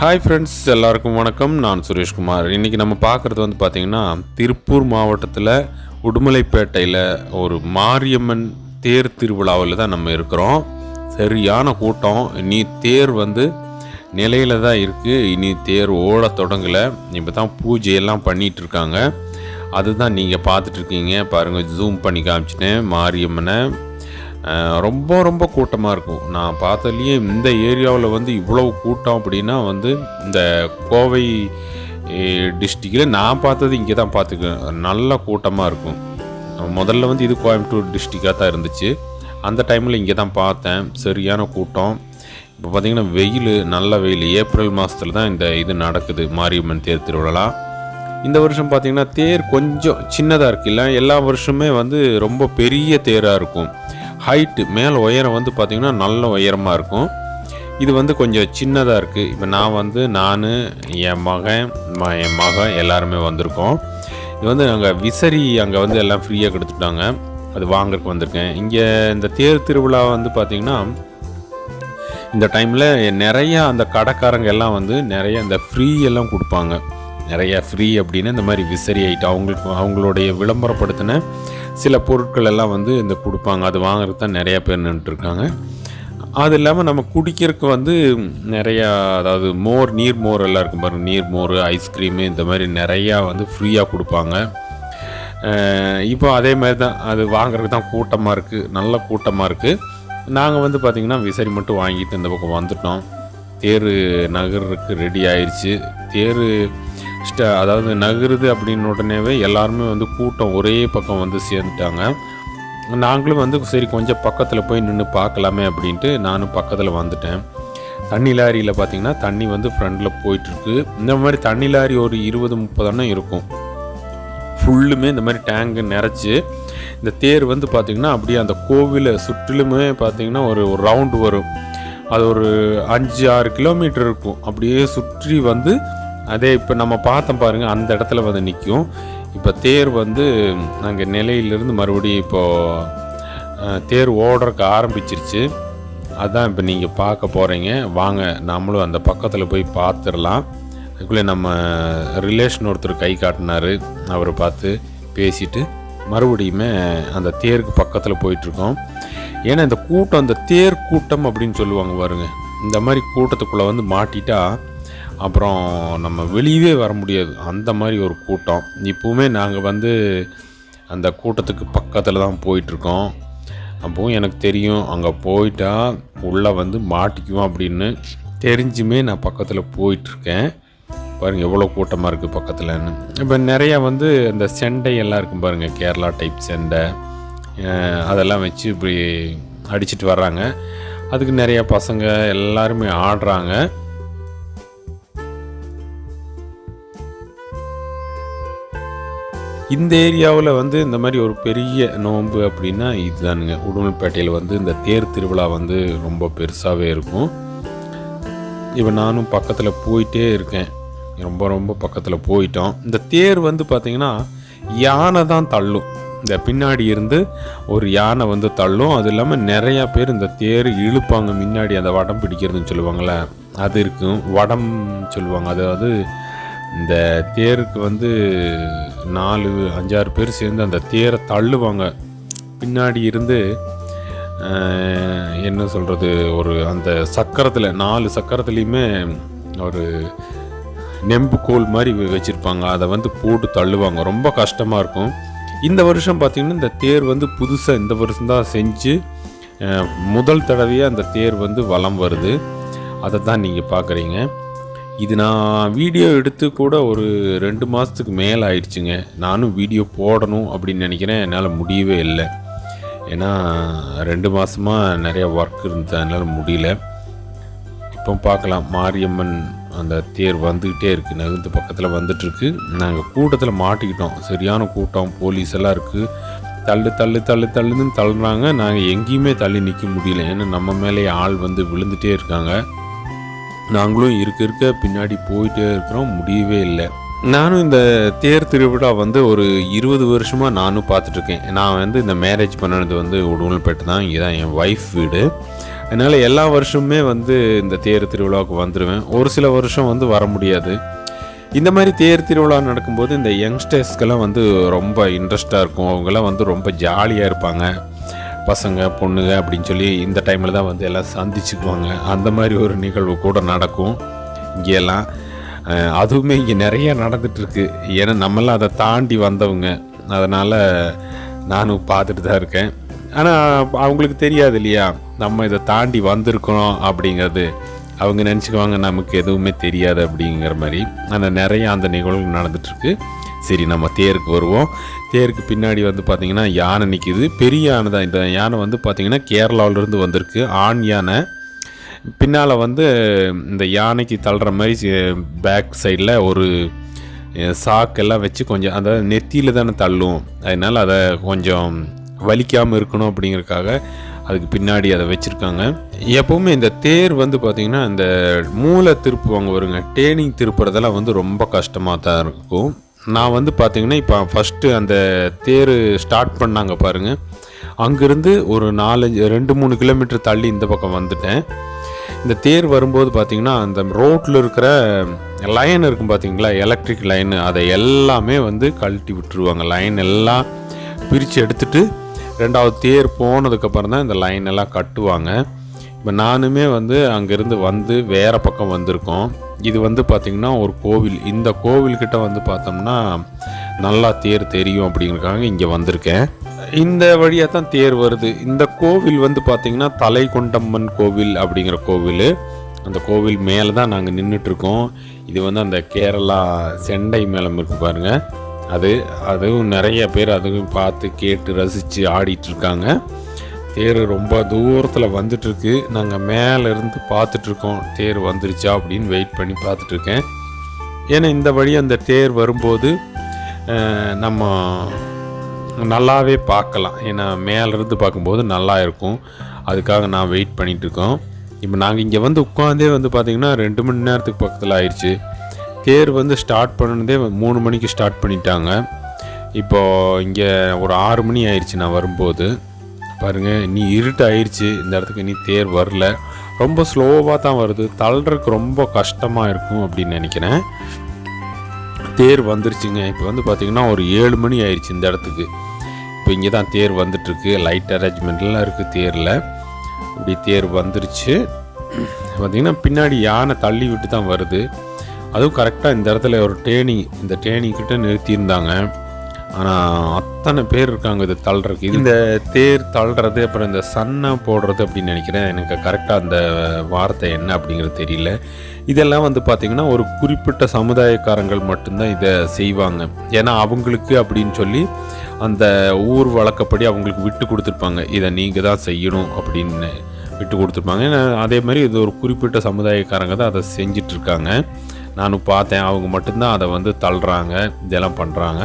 Hi friends எல்லாருக்கும் வணக்கம். நான் சுரேஷ்குமார். இன்றைக்கி நம்ம பார்க்குறது வந்து பார்த்திங்கன்னா திருப்பூர் மாவட்டத்தில் உடுமலைப்பேட்டையில் ஒரு மாரியம்மன் தேர் திருவிழாவில் தான் நம்ம இருக்கிறோம். சரியான கூட்டம். இனி தேர் வந்து நிலையில் தான் இருக்குது இனி தேர் ஓட தொடங்கலை. இப்போ தான் பூஜையெல்லாம் பண்ணிகிட்டு இருக்காங்க. அதுதான் நீங்கள் பார்த்துட்ருக்கீங்க பாருங்கள் ஜூம் பண்ணி காமிச்சிட்டேன் மாரியம்மனை. ரொம்ப ரொம்ப கூட்டமாக இருக்கும். நான் பார்த்ததுலேயே இந்த ஏரியாவில் வந்து இவ்வளவு கூட்டம் அப்படின்னா வந்து இந்த கோவை டிஸ்ட்ரிக்டில் நான் பார்த்தது இங்கே தான் பார்த்துக்கேன் நல்ல கூட்டமாக இருக்கும். முதல்ல வந்து இது கோயம்புத்தூர் டிஸ்ட்ரிக்டாக தான் இருந்துச்சு. அந்த டைமில் இங்கே தான் பார்த்தேன். சரியான கூட்டம். இப்போ பார்த்தீங்கன்னா வெயில் நல்ல வெயில். ஏப்ரல் மாதத்தில் தான் இந்த இது நடக்குது. மாரியம்மன் தேர் திருவிழா. இந்த வருஷம் பார்த்திங்கன்னா தேர் கொஞ்சம் சின்னதாக இருக்குல்ல எல்லா வருஷமே வந்து ரொம்ப பெரிய தேராக இருக்கும். ஹைட்டு மேலே உயரம் வந்து பார்த்திங்கன்னா நல்ல உயரமாக இருக்கும். இது வந்து கொஞ்சம் சின்னதாக இருக்குது இப்போ நான் வந்து நான் என் மகன் ம- என் மகன் எல்லாருமே வந்திருக்கோம். இது வந்து நாங்கள் விசரி அங்கே வந்து எல்லாம் ஃப்ரீயாக கொடுத்துட்டாங்க. அது வாங்குறதுக்கு வந்திருக்கேன். இங்கே இந்த தேர் திருவிழா வந்து பார்த்திங்கன்னா இந்த டைமில் நிறையா அந்த கடைக்காரங்க எல்லாம் வந்து நிறைய இந்த ஃப்ரீ எல்லாம் கொடுப்பாங்க. நிறைய ஃப்ரீ அப்படின்னு இந்த மாதிரி விசரி ஐட்டம் அவங்களுக்கு அவங்களுடைய விளம்பரப்படுத்தின சில பொருட்கள் எல்லாம் வந்து இந்த கொடுப்பாங்க. அது வாங்குறது தான் நிறையா பேர் நின்றுட்டுருக்காங்க அது இல்லாமல் நம்ம குடிக்கிறதுக்கு வந்து நிறையா அதாவது மோர் நீர் மோர் எல்லாம் இருக்கும் பாருங்கள் நீர் மோர் ஐஸ்கிரீமு இந்த மாதிரி நிறையா வந்து ஃப்ரீயாக கொடுப்பாங்க. இப்போ அதே மாதிரி தான் அது வாங்குறதுக்கு தான் கூட்டமாக இருக்குது நல்ல கூட்டமாக இருக்குது நாங்கள் வந்து பார்த்திங்கன்னா விசரி மட்டும் வாங்கிட்டு இந்த பக்கம் வந்துட்டோம். தேர் நகருக்கு ரெடி ஆயிடுச்சு தேர் அதாவது நகருது அப்படின்னு உடனேவே எல்லாருமே வந்து கூட்டம் ஒரே பக்கம் வந்து சேர்ந்துட்டாங்க. நாங்களும் வந்து சரி கொஞ்சம் பக்கத்தில் போய் நின்று பார்க்கலாமே அப்படின்ட்டு நானும் பக்கத்தில் வந்துட்டேன். தண்ணி லாரியில் பார்த்தீங்கன்னா தண்ணி வந்து ஃப்ரண்டில் போயிட்டுருக்கு. இந்த மாதிரி தண்ணி லாரி ஒரு இருபது முப்பது அண்ணம் இருக்கும். ஃபுல்லுமே இந்த மாதிரி டேங்கு நிறச்சி இந்த தேர் வந்து பார்த்திங்கன்னா அப்படியே அந்த கோவிலை சுற்றிலுமே பார்த்திங்கன்னா ஒரு ஒரு ரவுண்டு வரும். அது ஒரு அஞ்சு ஆறு கிலோமீட்டர் இருக்கும். அப்படியே சுற்றி வந்து அதே இப்போ நம்ம பார்த்தோம் பாருங்கள் அந்த இடத்துல வந்து நிற்கும் இப்போ தேர் வந்து அங்கே நிலையிலிருந்து மறுபடியும் இப்போது தேர் ஓடுறக்கு ஆரம்பிச்சிருச்சு. அதான் இப்போ நீங்கள் பார்க்க போகிறீங்க வாங்க நம்மளும் அந்த பக்கத்தில் போய் பார்த்துடலாம். அதுக்குள்ளே நம்ம ரிலேஷன் ஒருத்தர் கை காட்டினார். அவரை பார்த்து பேசிட்டு மறுபடியுமே அந்த தேருக்கு பக்கத்தில் போயிட்டுருக்கோம். ஏன்னா இந்த கூட்டம் இந்த தேர் கூட்டம் அப்படின்னு சொல்லுவாங்க பாருங்க. இந்த மாதிரி கூட்டத்துக்குள்ளே வந்து மாட்டிட்டா அப்புறம் நம்ம வெளியவே வர முடியாது. அந்த மாதிரி ஒரு கூட்டம். இப்போவுமே நாங்கள் வந்து அந்த கூட்டத்துக்கு பக்கத்தில் தான் போயிட்டுருக்கோம். அப்போவும் எனக்கு தெரியும் அங்கே போயிட்டால் உள்ளே வந்து மாட்டிக்குவோம் அப்படின்னு தெரிஞ்சுமே நான் பக்கத்தில் போயிட்டுருக்கேன். பாருங்கள் எவ்வளோ கூட்டமாக இருக்குது பக்கத்தில்னு இப்போ நிறையா வந்து இந்த செண்டை எல்லாம் இருக்கும் பாருங்கள் கேரளா டைப் செண்டை. அதெல்லாம் வச்சு இப்படி அடிச்சிட்டு வர்றாங்க. அதுக்கு நிறைய பசங்க எல்லாருமே ஆடுறாங்க. இந்த ஏரியாவில் வந்து இந்த மாதிரி ஒரு பெரிய நோன்பு அப்படின்னா இதுதானுங்க. உடுமல்பேட்டையில் வந்து இந்த தேர் திருவிழா வந்து ரொம்ப பெருசாகவே இருக்கும். இப்போ நானும் பக்கத்தில் போயிட்டே இருக்கேன். ரொம்ப ரொம்ப பக்கத்தில் போயிட்டோம். இந்த தேர் வந்து பார்த்திங்கன்னா யானை தான் தள்ளும். இந்த பின்னாடி இருந்து ஒரு யானை வந்து தள்ளும். அது இல்லாமல் நிறையா பேர் இந்த தேர் இழுப்பாங்க. முன்னாடி அந்த வடம் பிடிக்கிறதுன்னு சொல்லுவாங்கள்ல அது இருக்கும். வடம் சொல்லுவாங்க. அதாவது இந்த தேருக்கு வந்து நாலு அஞ்சாறு பேர் சேர்ந்து அந்த தேரை தள்ளுவாங்க. பின்னாடி இருந்து என்ன சொல்கிறது ஒரு அந்த சக்கரத்தில் நாலு சக்கரத்துலேயுமே ஒரு நெம்புக்கோல் மாதிரி வச்சுருப்பாங்க. அதை வந்து போட்டு தள்ளுவாங்க. ரொம்ப கஷ்டமாக இருக்கும். இந்த வருஷம் பார்த்திங்கன்னா இந்த தேர் வந்து புதுசாக இந்த வருஷம்தான் செஞ்சு முதல் தடவையாக அந்த தேர் வந்து வளம் வருது. அதை தான் நீங்கள் பார்க்குறீங்க இது நான் வீடியோ எடுத்து கூட ஒரு ரெண்டு மாதத்துக்கு மேலே ஆயிடுச்சுங்க. நானும் வீடியோ போடணும் அப்படின்னு நினைக்கிறேன். என்னால் முடியவே இல்லை. ஏன்னா ரெண்டு மாதமாக நிறையா ஒர்க் இருந்தது. அதனால் முடியல. இப்போ பார்க்கலாம். மாரியம்மன் அந்த தேர் வந்துக்கிட்டே இருக்குது நகர்ந்து பக்கத்தில் வந்துட்டுருக்கு. நாங்கள் கூட்டத்தில் மாட்டிக்கிட்டோம். சரியான கூட்டம். போலீஸ் எல்லாம் இருக்குது தள்ளு தள்ளு தள்ளு தள்ளுன்னு தள்ளுறாங்க நாங்கள் எங்கேயுமே தள்ளி நிற்க முடியல. ஏன்னா நம்ம மேலேயே ஆள் வந்து விழுந்துகிட்டே இருக்காங்க. நாங்களும் இருக்க இருக்க பின்னாடி போயிட்டே இருக்கிறோம் முடியவே இல்லை. நானும் இந்த தேர் திருவிழா வந்து ஒரு இருபது வருஷமாக நானும் பார்த்துட்ருக்கேன். நான் வந்து இந்த மேரேஜ் பண்ணது வந்து உடுமல்பேட்டை தான் இங்கே தான் என் ஒய்ஃப் வீடு. அதனால் எல்லா வருஷமுமே வந்து இந்த தேர் திருவிழாவுக்கு வந்துடுவேன் ஒரு சில வருஷம் வந்து வர முடியாது. இந்த மாதிரி தேர் திருவிழா நடக்கும்போது இந்த யங்ஸ்டர்ஸ்க்கெல்லாம் வந்து ரொம்ப இன்ட்ரெஸ்ட்டாக இருக்கும். அவங்கெல்லாம் வந்து ரொம்ப ஜாலியாக இருப்பாங்க. பசங்க பொண்ணுங்க அப்படின்னு சொல்லி இந்த டைமில் தான் வந்து எல்லாம் சந்திச்சுக்குவாங்க. அந்த மாதிரி ஒரு நிகழ்வு கூட நடக்கும். இங்கெல்லாம் அதுவுமே இங்கே நிறைய நடந்துகிட்ருக்கு ஏன்னா நம்மளாம் அதை தாண்டி வந்தவங்க. அதனால் நானும் பார்த்துட்டு தான் இருக்கேன். ஆனால் அவங்களுக்கு தெரியாது இல்லையா? நம்ம இதை தாண்டி வந்திருக்கோம் அப்படிங்கிறது. அவங்க நினச்சிக்குவாங்க நமக்கு எதுவுமே தெரியாது அப்படிங்கிற மாதிரி. ஆனால் நிறைய அந்த நிகழ்வு நடந்துகிட்ருக்கு சரி நம்ம தேருக்கு வருவோம். தேருக்கு பின்னாடி வந்து பார்த்திங்கன்னா யானை நிற்கிது பெரிய யானை தான். இந்த யானை வந்து பார்த்திங்கன்னா கேரளாவிலேருந்து வந்திருக்கு. ஆண் யானை. பின்னால் வந்து இந்த யானைக்கு தள்ளுற மாதிரி பேக் சைடில் ஒரு சாக்கெல்லாம் வச்சு கொஞ்சம் அதாவது நெத்தியில் தானே தள்ளும். அதனால் அதை கொஞ்சம் வலிக்காமல் இருக்கணும் அப்படிங்கிறதுக்காக அதுக்கு பின்னாடி அதை வச்சுருக்காங்க. எப்போவுமே இந்த தேர் வந்து பார்த்திங்கன்னா இந்த மூளை திருப்புவாங்க வருங்க. டேனிங் திருப்புறதெல்லாம் வந்து ரொம்ப கஷ்டமாக தான் இருக்கும். நான் வந்து பார்த்திங்கன்னா இப்போ ஃபஸ்ட்டு அந்த தேர் ஸ்டார்ட் பண்ணாங்க பாருங்கள் அங்கேருந்து ஒரு நாலஞ்சு ரெண்டு மூணு கிலோமீட்டர் தள்ளி இந்த பக்கம் வந்துட்டேன். இந்த தேர் வரும்போது பார்த்தீங்கன்னா அந்த ரோட்டில் இருக்கிற லைன் இருக்கும் பார்த்தீங்களா எலக்ட்ரிக் லைனு அதை எல்லாமே வந்து கழட்டி விட்டுருவாங்க. லைன் எல்லாம் பிரித்து எடுத்துட்டு ரெண்டாவது தேர் போனதுக்கப்புறம் தான் இந்த லைன் எல்லாம் கட்டுவாங்க. இப்போ நானுமே வந்து அங்கேருந்து வந்து வேறு பக்கம் வந்திருக்கோம். இது வந்து பார்த்திங்கன்னா ஒரு கோவில். இந்த கோவில்கிட்ட வந்து பார்த்தோம்னா நல்லா தேர் தெரியும் அப்படிங்கிறக்காக இங்கே வந்திருக்கேன். இந்த வழியாக தான் தேர் வருது. இந்த கோவில் வந்து பார்த்திங்கன்னா தலைகொண்டம்மன் கோவில் அப்படிங்கிற கோவில். அந்த கோவில் மேலே தான் நாங்கள் நின்றுட்டுருக்கோம் இது வந்து அந்த கேரளா செண்டை மேளம் இருக்குது பாருங்க. அது அதுவும் நிறைய பேர் அதுவும் பார்த்து கேட்டு ரசித்து ஆடிட்டுருக்காங்க இருக்காங்க தேர் ரொம்ப தூரத்தில் வந்துட்டுருக்கு. நாங்கள் மேலே இருந்து பார்த்துட்ருக்கோம் தேர் வந்துருச்சா அப்படின்னு வெயிட் பண்ணி பார்த்துட்ருக்கேன் ஏன்னா இந்த வழி அந்த தேர் வரும்போது நம்ம நல்லாவே பார்க்கலாம். ஏன்னா மேலேருந்து பார்க்கும்போது நல்லா இருக்கும். அதுக்காக நான் வெயிட் பண்ணிகிட்ருக்கோம் இப்போ நாங்கள் இங்கே வந்து உட்காந்தே வந்து பார்த்திங்கன்னா ரெண்டு மணி நேரத்துக்கு பக்கத்தில் ஆயிடுச்சு தேர் வந்து ஸ்டார்ட் பண்ணதே மூணு மணிக்கு ஸ்டார்ட் பண்ணிட்டாங்க. இப்போ இங்கே ஒரு ஆறு மணி ஆயிடுச்சு நான் வரும்போது. பாருங்கள் நீ இருட்டு ஆயிடுச்சு இந்த இடத்துக்கு நீ தேர் வரல. ரொம்ப ஸ்லோவாக தான் வருது. தள்ளுறதுக்கு ரொம்ப கஷ்டமாக இருக்கும் அப்படின்னு நினைக்கிறேன். தேர் வந்துருச்சுங்க. இப்போ வந்து பார்த்திங்கன்னா ஒரு ஏழு மணி ஆயிடுச்சு இந்த இடத்துக்கு. இப்போ இங்கே தான் தேர் வந்துட்டுருக்கு. லைட் அரேஞ்ச்மெண்ட்லாம் இருக்குது தேரில். இப்படி தேர் வந்துருச்சு. பார்த்திங்கன்னா பின்னாடி யானை தள்ளி விட்டு தான் வருது. அதுவும் கரெக்டாக இந்த இடத்துல ஒரு டேனி இந்த டேனி நிறுத்தியிருந்தாங்க. ஆனால் அத்தனை பேர் இருக்காங்க இது தள்ளுறதுக்கு. இந்த தேர் தள்ளுறது அப்புறம் இந்த சன்னை போடுறது அப்படின்னு நினைக்கிறேன். எனக்கு கரெக்டாக அந்த வார்த்தை என்ன அப்படிங்கிறது தெரியல. இதெல்லாம் வந்து பார்த்திங்கன்னா ஒரு குறிப்பிட்ட சமுதாயக்காரங்கள் மட்டும்தான் இதை செய்வாங்க. ஏன்னா அவங்களுக்கு அப்படின்னு சொல்லி அந்த ஊர் வழக்கப்படி அவங்களுக்கு விட்டு கொடுத்துருப்பாங்க. இதை நீங்கள் தான் செய்யணும் அப்படின்னு விட்டு கொடுத்துருப்பாங்க. ஏன்னா அதே மாதிரி இது ஒரு குறிப்பிட்ட சமுதாயக்காரங்க தான் அதை செஞ்சிட்ருக்காங்க நானும் பார்த்தேன். அவங்க மட்டும்தான் அதை வந்து தள்ளுறாங்க. இதெல்லாம் பண்ணுறாங்க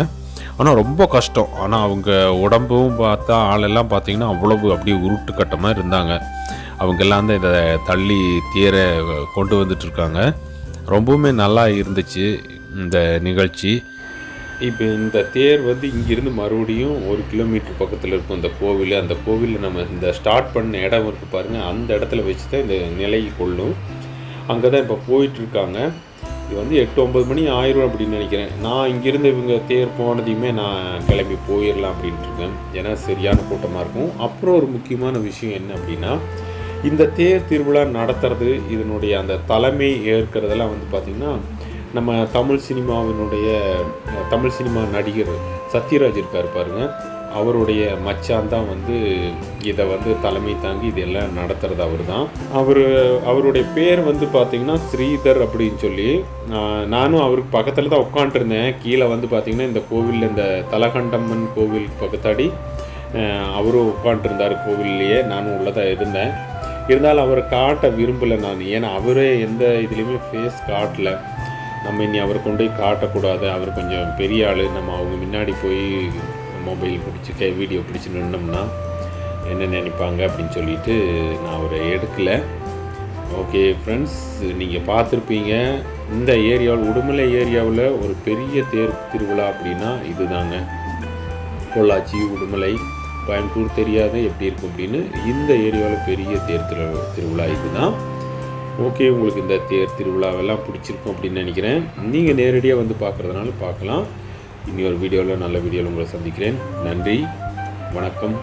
ஆனால் ரொம்ப கஷ்டம். ஆனால் அவங்க உடம்பும் பார்த்தா ஆளெல்லாம் பார்த்தீங்கன்னா அவ்வளவு அப்படியே உருட்டு கட்டமாக இருந்தாங்க. அவங்கெல்லாம் தான் இதை தள்ளி தேரை கொண்டு வந்துட்டு இருக்காங்க ரொம்பவுமே நல்லா இருந்துச்சு இந்த நிகழ்ச்சி. இப்போ இந்த தேர் வந்து இங்கிருந்து மறுபடியும் ஒரு கிலோமீட்டர் பக்கத்தில் இருக்கும் இந்த கோவில். அந்த கோவிலில் நம்ம இந்த ஸ்டார்ட் பண்ண இடம் இருக்குது பாருங்கள் அந்த இடத்துல வச்சு தான் இந்த நிலை கொள்ளும். அங்கே தான் இப்போ போயிட்டுருக்காங்க. இது வந்து எட்டு ஒம்பது மணி ஆயிரும் அப்படின்னு நினைக்கிறேன். நான் இங்கேருந்து இவங்க தேர் போனதையுமே நான் கிளம்பி போயிடலாம் அப்படின்ட்டு இருக்கேன். ஏன்னா சரியான கூட்டமாக இருக்கும். அப்புறம் ஒரு முக்கியமான விஷயம் என்ன அப்படின்னா இந்த தேர் திருவிழா நடத்துறது இதனுடைய அந்த தலைமை ஏற்கிறதெல்லாம் வந்து பார்த்திங்கன்னா நம்ம தமிழ் சினிமாவினுடைய தமிழ் சினிமா நடிகர் சத்யராஜ் இருக்கார் பாருங்க. அவருடைய மச்சான் தான் வந்து இதை வந்து தலைமை தாங்கி இதெல்லாம் நடத்துறது அவர் தான் அவர் அவருடைய பேர் வந்து பார்த்திங்கன்னா ஸ்ரீதர் அப்படின்னு சொல்லி நானும் அவருக்கு பக்கத்தில் தான் உட்காண்ட்ருந்தேன் கீழே வந்து பார்த்திங்கன்னா இந்த கோவிலில் இந்த தலகண்டம்மன் கோவில் பக்கத்தாடி அவரும் உட்காண்ட்ருந்தார் கோவில்லையே. நானும் உள்ளே தான் இருந்தேன். இருந்தாலும் அவரை காட்ட விரும்பலை நான். ஏன்னா அவரே எந்த இதுலேயுமே ஃபேஸ் காட்டலை. நம்ம இனி அவரை கொண்டு போய் காட்டக்கூடாது. அவர் கொஞ்சம் பெரிய ஆள். நம்ம அவங்க முன்னாடி போய் மொபைல் பிடிச்சி கை வீடியோ பிடிச்சி நின்னோம்னா என்ன நினைப்பாங்க அப்படின்னு சொல்லிட்டு நான் ஒரு எடுக்கலை. ஓகே ஃப்ரெண்ட்ஸ் நீங்கள் பார்த்துருப்பீங்க இந்த ஏரியாவில் உடுமலை ஏரியாவில் ஒரு பெரிய தேர் திருவிழா அப்படின்னா இதுதாங்க. பொள்ளாச்சி உடுமலை கோயம்புத்தூர் தெரியாத எப்படி இருக்கும் அப்படின்னு இந்த ஏரியாவில் பெரிய தேர் திரு திருவிழா இதுதான். ஓகே உங்களுக்கு இந்த தேர் திருவிழாவெல்லாம் பிடிச்சிருக்கும் அப்படின்னு நினைக்கிறேன். நீங்கள் நேரடியாக வந்து பார்க்குறதுனால பார்க்கலாம். இனி ஒரு வீடியோவில் நல்ல வீடியோவில் உங்களை சந்திக்கிறேன். நன்றி. வணக்கம்.